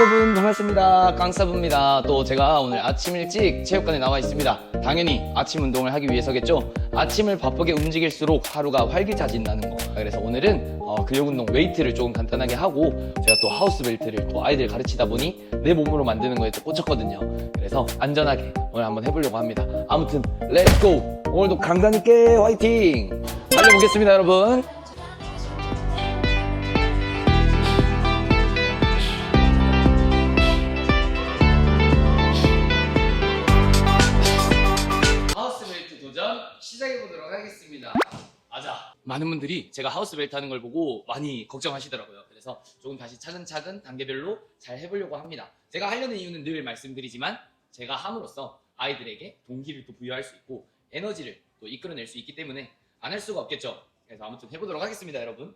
여러분 반갑습니다. 깡사부입니다. 또 제가 오늘 아침 일찍 체육관에 나와 있습니다. 당연히 아침 운동을 하기 위해서겠죠? 아침을 바쁘게 움직일수록 하루가 활기차진다는 거. 그래서 오늘은 어, 근력 운동 웨이트를 조금 간단하게 하고 제가 또 하우스 벨트를 또 아이들 가르치다 보니 내 몸으로 만드는 거에 또 꽂혔거든요. 그래서 안전하게 오늘 한번 해보려고 합니다. 아무튼 렛츠고 오늘도 강단 있게 화이팅! 달려보겠습니다 여러분 시작해 보도록 하겠습니다. 아자. 많은 분들이 제가 하우스벨트 하는 걸 보고 많이 걱정하시더라고요. 그래서 조금 다시 차근차근 단계별로 잘 해보려고 합니다. 제가 하려는 이유는 늘 말씀드리지만 제가 함으로써 아이들에게 동기를 또 부여할 수 있고 에너지를 또 이끌어낼 수 있기 때문에 안 할 수가 없겠죠. 그래서 아무튼 해보도록 하겠습니다, 여러분.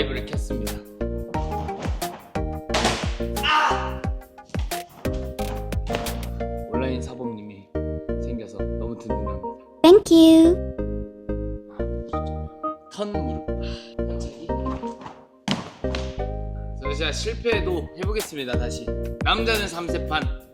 라이브를 켰습니다. 온라인 사범님이 생겨서 너무 든든합니다. Thank you. 턴 무릎 아, 갑자기 그래서 제가 실패해도 해보겠습니다 다시 남자는 3세판